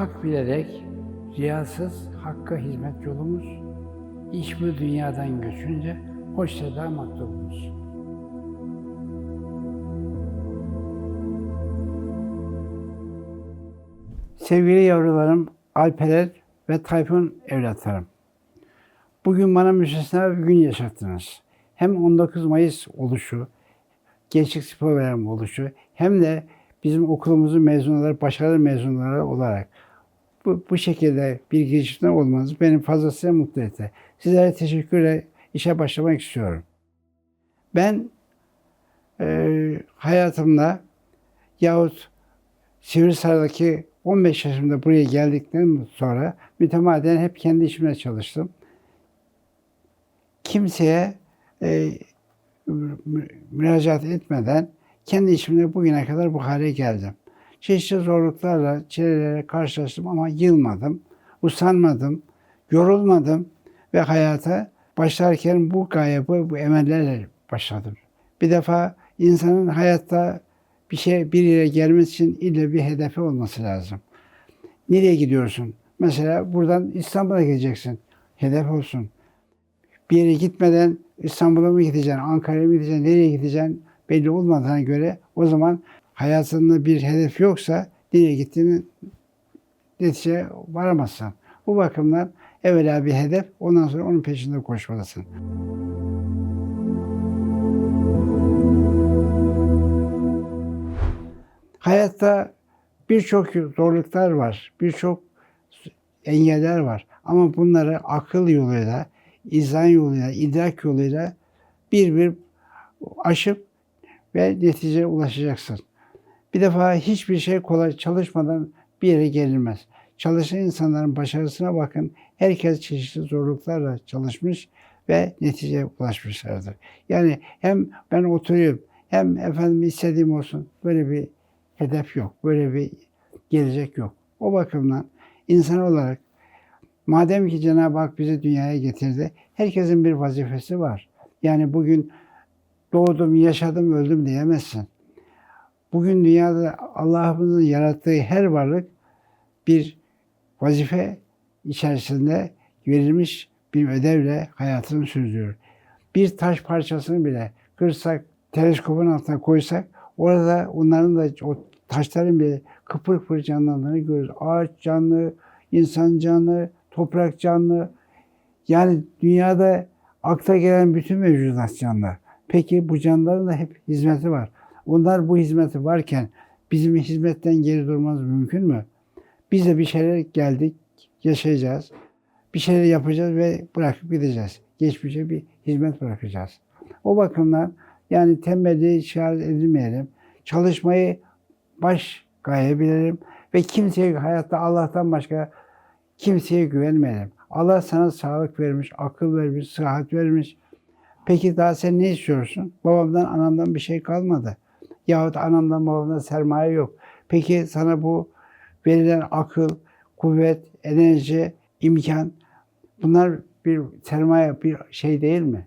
Hak bilerek, riyasız hakka hizmet yolumuz, iş bu dünyadan göçünce hoş seda matlubumuz. Sevgili yavrularım, Alperer ve Tayfun evlatlarım. Bugün bana müstesna bir gün yaşattınız. Hem 19 Mayıs oluşu, Gençlik Spor Bayramı oluşu hem de bizim okulumuzun mezunları, başarılı mezunları olarak bu, bu şekilde bir girişimde olmanız beni fazlasıyla mutlu etti. Sizlere teşekkürle işe başlamak istiyorum. Ben e, hayatımda yahut Sivrisar'daki 15 yaşımda buraya geldikten sonra mütemadiyen hep kendi işimle çalıştım. Kimseye e, mü- müracaat etmeden kendi işimle bugüne kadar bu hale geldim. Çeşitli zorluklarla, çilelere karşılaştım ama yılmadım, usanmadım, yorulmadım ve hayata başlarken bu gaye, bu, bu emellerle başladım. Bir defa insanın hayatta bir şey bir yere gelmesi için illa bir hedefi olması lazım. Nereye gidiyorsun? Mesela buradan İstanbul'a gideceksin. Hedef olsun. Bir yere gitmeden İstanbul'a mı gideceksin, Ankara'ya mı gideceksin, nereye gideceksin belli olmadığına göre o zaman hayatında bir hedef yoksa nereye gittiğini neticeye varamazsın. Bu bakımdan evvela bir hedef, ondan sonra onun peşinde koşmalısın. Hayatta birçok zorluklar var, birçok engeller var. Ama bunları akıl yoluyla, izan yoluyla, idrak yoluyla bir bir aşıp ve neticeye ulaşacaksın. Bir defa hiçbir şey kolay çalışmadan bir yere gelinmez. Çalışan insanların başarısına bakın. Herkes çeşitli zorluklarla çalışmış ve neticeye ulaşmışlardır. Yani hem ben oturuyorum hem efendim istediğim olsun böyle bir hedef yok. Böyle bir gelecek yok. O bakımdan insan olarak madem ki Cenab-ı Hak bizi dünyaya getirdi, herkesin bir vazifesi var. Yani bugün doğdum, yaşadım, öldüm diyemezsin. Bugün dünyada Allah'ımızın yarattığı her varlık bir vazife içerisinde verilmiş bir ödevle hayatını sürdürüyor. Bir taş parçasını bile kırsak, teleskopun altına koysak orada onların da o taşların bile kıpır kıpır canlandığını görürüz. Ağaç canlı, insan canlı, toprak canlı. Yani dünyada akla gelen bütün mevcudat canlı. Peki bu canlıların da hep hizmeti var. Onlar bu hizmeti varken bizim hizmetten geri durmamız mümkün mü? Biz de bir şeyler geldik, yaşayacağız. Bir şeyler yapacağız ve bırakıp gideceğiz. Geçmişe bir hizmet bırakacağız. O bakımdan yani tembelliği işaret edilmeyelim. Çalışmayı baş gaye bilelim ve kimseye hayatta Allah'tan başka kimseye güvenmeyelim. Allah sana sağlık vermiş, akıl vermiş, sıhhat vermiş. Peki daha sen ne istiyorsun? Babamdan, anamdan bir şey kalmadı. Yahut anamdan, babamdan sermaye yok. Peki sana bu verilen akıl, kuvvet, enerji, imkan bunlar bir sermaye, bir şey değil mi?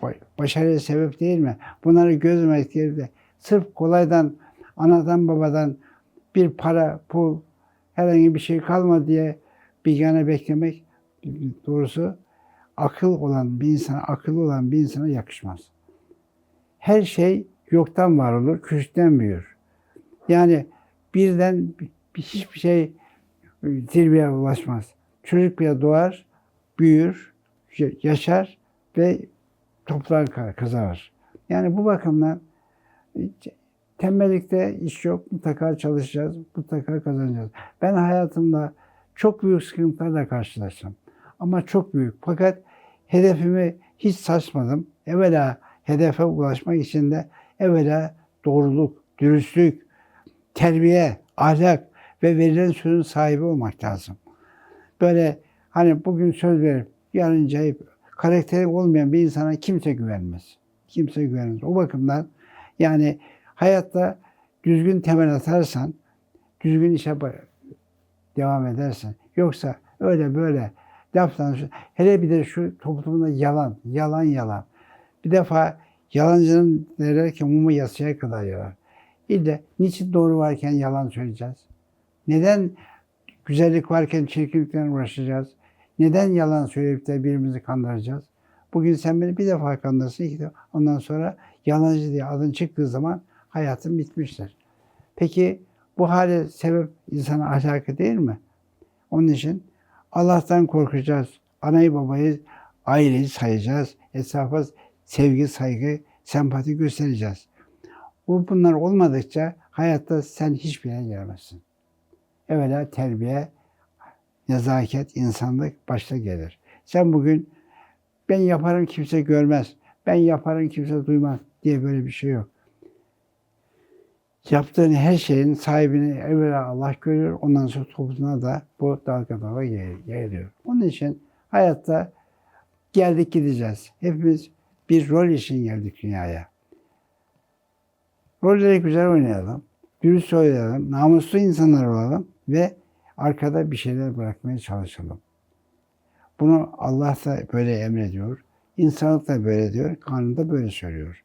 Ba- Başarıya sebep değil mi? Bunları gözlemekleri de sırf kolaydan, anadan babadan bir para, pul, herhangi bir şey kalmadı diye bir yana beklemek doğrusu akıl olan bir insana, akıllı olan bir insana yakışmaz. Her şey yoktan var olur, küçükten büyür. Yani birden bir- hiçbir şey zirveye ulaşmaz. Çocuk bile doğar, büyür, ya- yaşar ve toplar ka- kazanır. Yani bu bakımdan e, tembellikte iş yok. Mutlaka çalışacağız, mutlaka kazanacağız. Ben hayatımda çok büyük sıkıntılarla karşılaştım. Ama çok büyük. Fakat hedefimi hiç saçmadım. Evvela hedefe ulaşmak için de evvela doğruluk, dürüstlük, terbiye, ahlak ve verilen sözün sahibi olmak lazım. Böyle hani bugün söz verip yarın cayıp karakteri olmayan bir insana kimse güvenmez. Kimse güvenmez. O bakımdan yani hayatta düzgün temel atarsan, düzgün işe devam edersin. Yoksa öyle böyle laftan hele bir de şu toplumda yalan, yalan yalan. Bir defa yalancının derler ki mumu yasaya kadar yarar. İlle niçin doğru varken yalan söyleyeceğiz? Neden Güzellik varken çirkinlikten uğraşacağız. Neden yalan söyleyip de birbirimizi kandıracağız? Bugün sen beni bir defa kandırsın, iki defa. Ondan sonra yalancı diye adın çıktığı zaman hayatın bitmiştir. Peki bu hale sebep insanın ahlakı değil mi? Onun için Allah'tan korkacağız. Anayı babayı, aileyi sayacağız. Etrafa sevgi, saygı, sempati göstereceğiz. Bu bunlar olmadıkça hayatta sen hiçbir yere gelemezsin. Evvela terbiye, nezaket, insanlık başta gelir. Sen bugün ben yaparım kimse görmez, ben yaparım kimse duymaz diye böyle bir şey yok. Yaptığın her şeyin sahibini evvela Allah görüyor, ondan sonra toplumuna da bu dalga dalga yay- yayılıyor. Onun için hayatta geldik gideceğiz. Hepimiz bir rol için geldik dünyaya. Rolleri güzel oynayalım, dürüst oynayalım, namuslu insanlar olalım ve arkada bir şeyler bırakmaya çalışalım. Bunu Allah da böyle emrediyor, insanlık da böyle diyor, kanun da böyle söylüyor.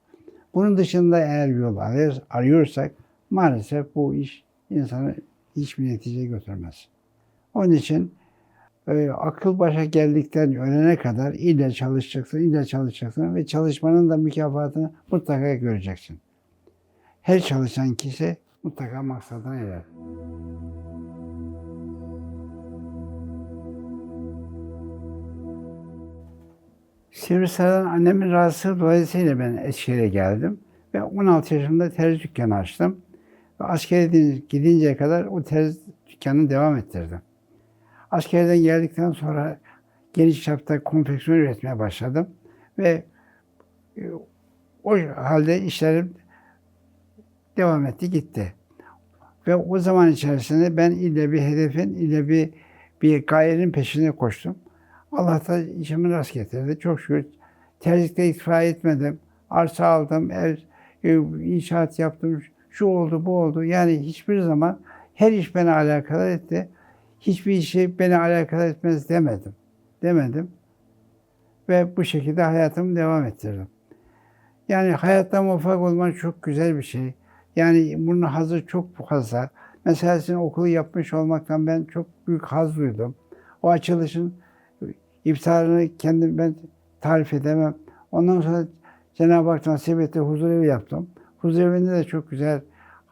Bunun dışında eğer yol arıyor- arıyorsak maalesef bu iş insanı hiçbir netice götürmez. Onun için e, akıl başa geldikten ölene kadar ille çalışacaksın, ille çalışacaksın ve çalışmanın da mükafatını mutlaka göreceksin. Her çalışan kişi mutlaka maksadına erer. Sivrisar'dan annemin rahatsızlığı dolayısıyla ben Eskişehir'e geldim. Ve 16 yaşında terzi dükkanı açtım. Ve askere gidinceye kadar o terzi dükkanını devam ettirdim. Askerden geldikten sonra geniş çapta konfeksiyon üretmeye başladım. Ve e, o halde işlerim devam etti gitti. Ve o zaman içerisinde ben ille bir hedefin, ille bir bir gayenin peşine koştum. Allah da işimi rast getirdi. Çok şükür terzikte iktifa etmedim. Arsa aldım, ev, e, inşaat yaptım. Şu oldu, bu oldu. Yani hiçbir zaman her iş beni alakadar etti. Hiçbir işi beni alakadar etmez demedim. Demedim. Ve bu şekilde hayatımı devam ettirdim. Yani hayatta muvaffak olmak çok güzel bir şey. Yani bunun hazı çok fazla. Mesela sizin okulu yapmış olmaktan ben çok büyük haz duydum. O açılışın iftarını kendim ben tarif edemem. Ondan sonra Cenab-ı Hak nasip etti huzur evi yaptım. Huzur evinde de çok güzel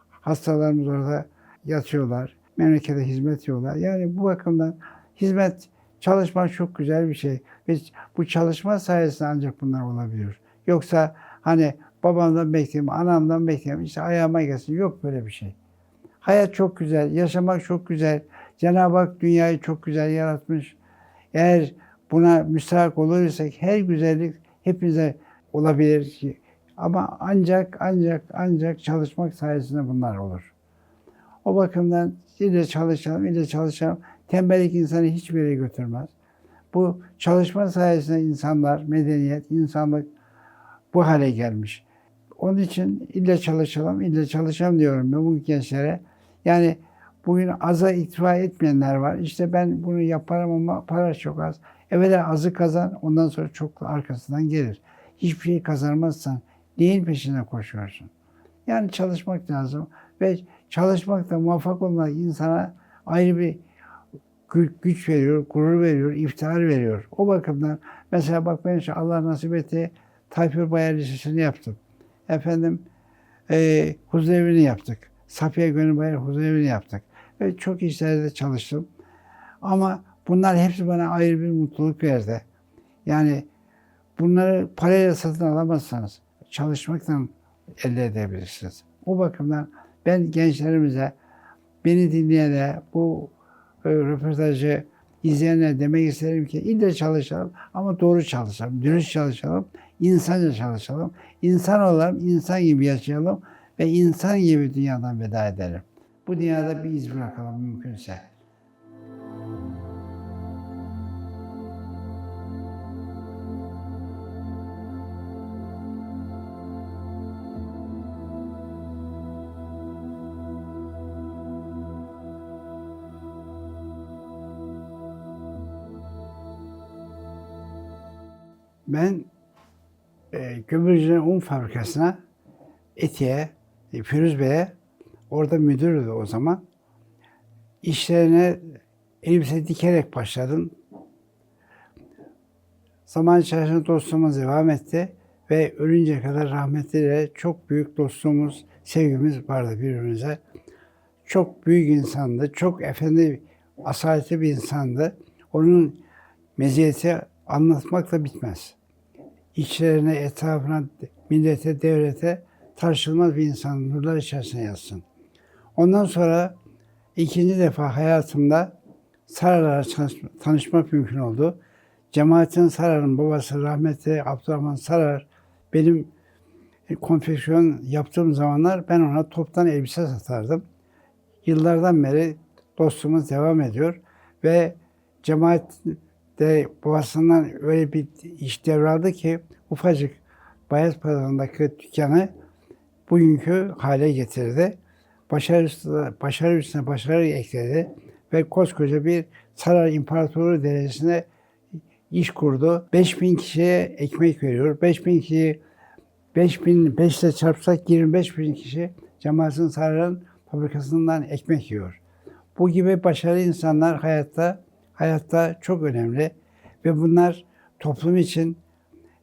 hastalarımız orada yatıyorlar. Memlekete hizmet yiyorlar. Yani bu bakımdan hizmet, çalışmak çok güzel bir şey. Ve bu çalışma sayesinde ancak bunlar olabiliyor. Yoksa hani babamdan bekleyeyim, anamdan bekleyeyim, işte ayağıma gelsin. Yok böyle bir şey. Hayat çok güzel, yaşamak çok güzel. Cenab-ı Hak dünyayı çok güzel yaratmış. Eğer buna müstahak olursak her güzellik hepimize olabilir. Ama ancak ancak ancak çalışmak sayesinde bunlar olur. O bakımdan ille çalışalım, ille çalışalım. Tembellik insanı hiçbir yere götürmez. Bu çalışma sayesinde insanlar, medeniyet, insanlık bu hale gelmiş. Onun için ille çalışalım, ille çalışalım diyorum ben bu gençlere. Yani bugün aza iktifa etmeyenler var. İşte ben bunu yaparım ama para çok az. Evvela azı kazan, ondan sonra çok arkasından gelir. Hiçbir şey kazanmazsan neyin peşine koşuyorsun? Yani çalışmak lazım ve çalışmakta muvaffak olmak insana ayrı bir gü- güç veriyor, gurur veriyor, iftihar veriyor. O bakımdan mesela bak ben şu Allah nasip etti Tayfur Bayar Lisesi'ni yaptım. Efendim e, huzurevini yaptık. Safiye Gönül Bayar huzurevini yaptık. Ve çok işlerde çalıştım. Ama bunlar hepsi bana ayrı bir mutluluk verdi. Yani bunları parayla satın alamazsanız çalışmaktan elde edebilirsiniz. O bakımdan ben gençlerimize, beni dinleyene, bu e, röportajı izleyenlere demek isterim ki ille çalışalım ama doğru çalışalım, dürüst çalışalım, insanca çalışalım. İnsan olalım, insan gibi yaşayalım ve insan gibi dünyadan veda edelim. Bu dünyada bir iz bırakalım mümkünse. Ben e, Kömürcü'nün un fabrikasına Etiye, e, Firuz Bey'e orada müdürdü o zaman. İşlerine elbise dikerek başladım. Zaman içerisinde dostluğumuz devam etti ve ölünce kadar rahmetiyle çok büyük dostluğumuz, sevgimiz vardı birbirimize. Çok büyük insandı, çok efendi, asaletli bir insandı. Onun meziyeti anlatmakla bitmez. İçlerine, etrafına, millete, devlete tartışılmaz bir insan nurlar içerisine yatsın. Ondan sonra ikinci defa hayatımda Sarar'la tanış- tanışmak mümkün oldu. Cemaatin Sarar'ın babası rahmetli Abdurrahman Sarar benim konfeksiyon yaptığım zamanlar ben ona toptan elbise satardım. Yıllardan beri dostluğumuz devam ediyor ve cemaat de babasından öyle bir iş devraldı ki ufacık Bayez Pazarı'ndaki dükkanı bugünkü hale getirdi. Başarı, üstüne- başarı üstüne başarı ekledi ve koskoca bir Sarar İmparatoru derecesine iş kurdu. 5000 kişiye ekmek veriyor. 5000 kişi 5000 5 ile çarpsak 25 bin kişi Cemaatin Sarar'ın fabrikasından ekmek yiyor. Bu gibi başarılı insanlar hayatta hayatta çok önemli ve bunlar toplum için,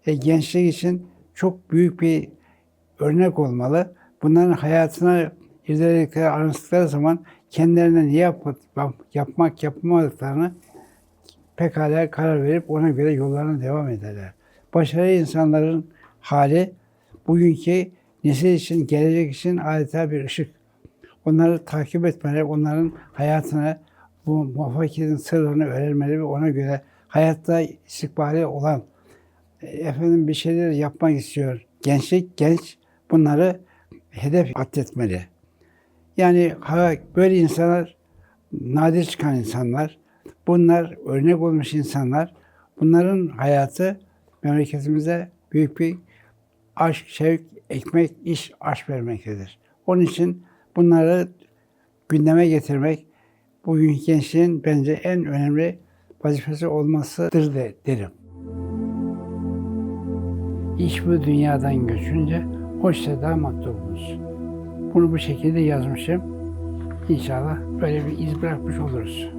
e, gençlik için çok büyük bir örnek olmalı. Bunların hayatına irdeledikleri, araştırdıkları zaman kendilerine ne yap, yapmak, yapmadıklarını pekala karar verip ona göre yollarına devam ederler. Başarılı insanların hali bugünkü nesil için, gelecek için adeta bir ışık. Onları takip etmeleri, onların hayatına bu muvaffakiyetin sırrını öğrenmeli ve ona göre hayatta istikbali olan e, efendim bir şeyler yapmak istiyor. Gençlik, genç bunları hedef atletmeli. Yani böyle insanlar nadir çıkan insanlar. Bunlar örnek olmuş insanlar. Bunların hayatı memleketimize büyük bir aşk, şevk, ekmek, iş, aşk vermektedir. Onun için bunları gündeme getirmek bugünkü gençliğin bence en önemli vazifesi olmasıdır de derim. İş bu dünyadan göçünce hoşça da maktubumuz. Bunu bu şekilde yazmışım. İnşallah böyle bir iz bırakmış oluruz.